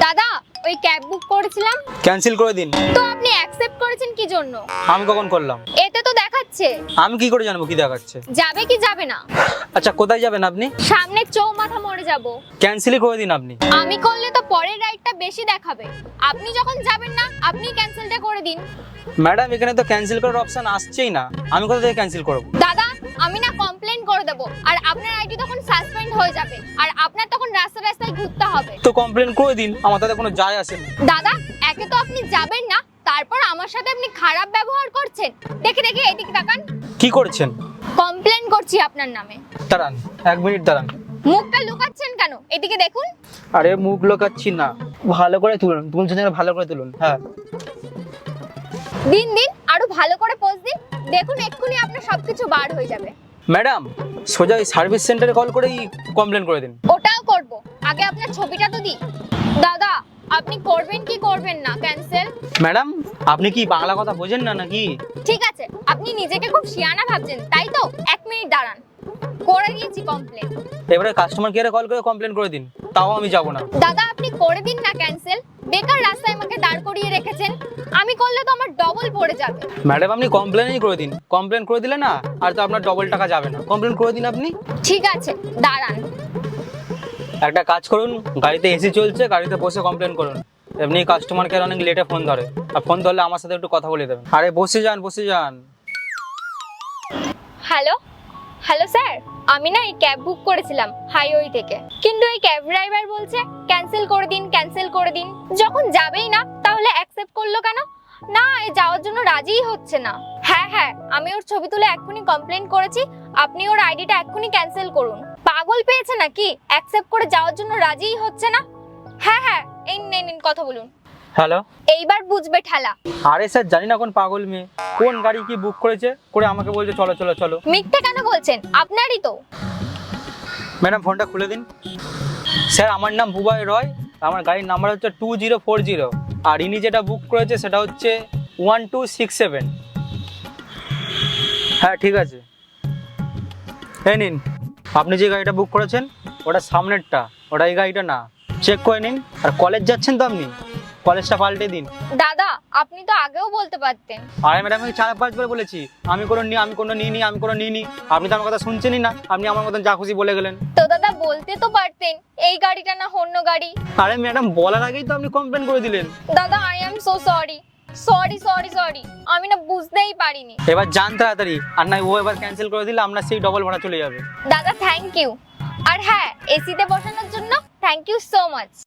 দাদা ওই cab book করেছিলাম। ক্যান্সেল করে দিন। তো আপনি অ্যাকসেপ্ট করেছেন কি জন্য? আমি কখন করলাম? এতে তো দেখাচ্ছে। আমি কি করে জানব কি দেখাচ্ছে? যাবে কি যাবে না? আচ্ছা কোথায় যাবেন আপনি? সামনে চৌমাথা মরে যাব। ক্যান্সেলই করে দিন আপনি। আমি করলে তো পরের রাইডটা বেশি দেখাবে। আপনি যখন যাবেন না আপনি ক্যান্সেলটা করে দিন। ম্যাডাম এখানে তো ক্যান্সেল করার অপশন আসছেই না। আমি কোথা থেকে ক্যান্সেল করব? দাদা আমি না কমপ্লেন করে দেবো। আর আপনার আইডি তখন সাসপেন্ড হয়ে যাবে। আর আপনার তখন রাস্তা রাস্তায় হবে। তো কমপ্লেন করে দিন আমার তাতে কোনো যায় আসে না। দাদা একে তো আপনি যাবেন না তারপর আমার সাথে আপনি খারাপ ব্যবহার করছেন। দেখে দেখে এদিকে তাকান। কি করছেন? কমপ্লেন করছি আপনার নামে। দাঁড়ান এক মিনিট দাঁড়ান। মুখটা লুকাচ্ছেন কেন? এদিকে দেখুন। আরে মুখ লোকাচ্ছি না। ভালো করে তুলুন তুলছেন যেন ভালো করে তুলুন হ্যাঁ। দিন দিন আরও ভালো করে পোজ দিন। দেখুন এক্ষুনি আপনার সবকিছু বার হয়ে যাবে। ম্যাডাম সোজা এই সার্ভিস সেন্টারে কল করেই কমপ্লেন করে দিন। আগে আপনার ছবিটা তো দিই। দাদা আপনি করবেন কি করবেন না? ক্যান্সেল ম্যাডাম আপনি কি বাংলা কথা বোঝেন না নাকি? ঠিক আছে আপনি নিজেকে খুব শিয়ানা ভাবছেন তাই তো? এক মিনিট দাঁড়ান। করে দিয়েছি কমপ্লেন এবারে কাস্টমার কেয়ারে কল করে কমপ্লেন করে দিন তাও আমি যাব না। দাদা আপনি করে দিন না ক্যান্সেল বেকার রাস্তায় আমাকে দাঁড় করিয়ে রেখেছেন। আমি করলে তো আমার ডবল পড়ে যাবে। ম্যাডাম আপনি কমপ্লেনই করে দিন। কমপ্লেন করে দিলে না আর তো আপনার ডবল টাকা যাবে না। কমপ্লেন করে দিন আপনি। ঠিক আছে দাঁড়ান। একটা কাজ করুন, গাড়িতে এসি চলছে, গাড়িতে বসে কমপ্লেন করুন। এমনি কাস্টমার কেয়ার অনেক লেটে ফোন ধরে। আর ফোন ধরলে আমার সাথে একটু কথা বলে দেবেন। আরে বসে যান বসে যান। হ্যালো হ্যালো স্যার আমি না এই ক্যাব বুক করেছিলাম হাইওয়ে থেকে। কিন্তু এই ক্যাব ড্রাইভার বলছে ক্যান্সেল করে দিন ক্যান্সেল করে দিন। যখন যাবেই না, তাহলে অ্যাকসেপ্ট করল কেন? না, এ যাওয়ার জন্য রাজিই হচ্ছে না। হ্যাঁ হ্যাঁ আমি ওর ছবি তুলে এক্ষুনি কমপ্লেন করেছি। আপনি ওর আইডিটা এক্ষুনি ক্যান্সেল করুন। পাগল পেয়েছে নাকি? অ্যাকসেপ্ট করে যাওয়ার জন্য রাজিই হচ্ছে না? হ্যাঁ হ্যাঁ এই নিন নিন কথা বলুন। হ্যালো? এইবার বুঝবে ঠেলা। আরে স্যার জানি না কোন পাগল মেয়ে। কোন গাড়ি কি বুক করেছে? করে আমাকে বলছে চলো চলো চলো। মিথ্যে কেন বলছেন? আপনারই তো। ম্যাডাম ফোনটা খুলে দিন। স্যার আমার নাম বুবাই রয়। আমার গাড়ির নাম্বার হচ্ছে টু জিরো ফোর জিরো আর ইনি যেটা বুক করেছে সেটা হচ্ছে ওয়ান টু সিক্স সেভেন হ্যাঁ ঠিক আছে। এই নিন। আপনি যে গাড়িটা বুক করেছেন ওটা সামনেরটা ওটা এই গাড়িটা না। চেক করে নিন। আর কলেজ যাচ্ছেন তো আপনি? কলেজটা পাল্টে দিন। দাদা আপনি তো আগেও বলতে পারতেন। আরে ম্যাডাম আমি চার পাঁচবার বলেছি। আমি কোনো নি আমি কোনো নিইনি আমি কোনো নিইনি। আপনি তো আমার কথা শুনছেনই না। আপনি আমার মতন যা খুশি বলে গেলেন। তো দাদা বলতে তো পারতেন এই গাড়িটা না অন্য গাড়ি। আরে ম্যাডাম বলার আগেই তো আপনি কমপ্লেন করে দিলেন। দাদা I am so sorry sorry sorry sorry আমি না বুঝতেই পারিনি। এবার যান তাড়াতাড়ি। আর না ও এবার ক্যান্সেল করে দিলে আপনার সেই ডবল ভাড়া চলে যাবে। দাদা থ্যাংক ইউ আর হ্যাঁ এসিতে বসানোর জন্য থ্যাংক ইউ সো মাচ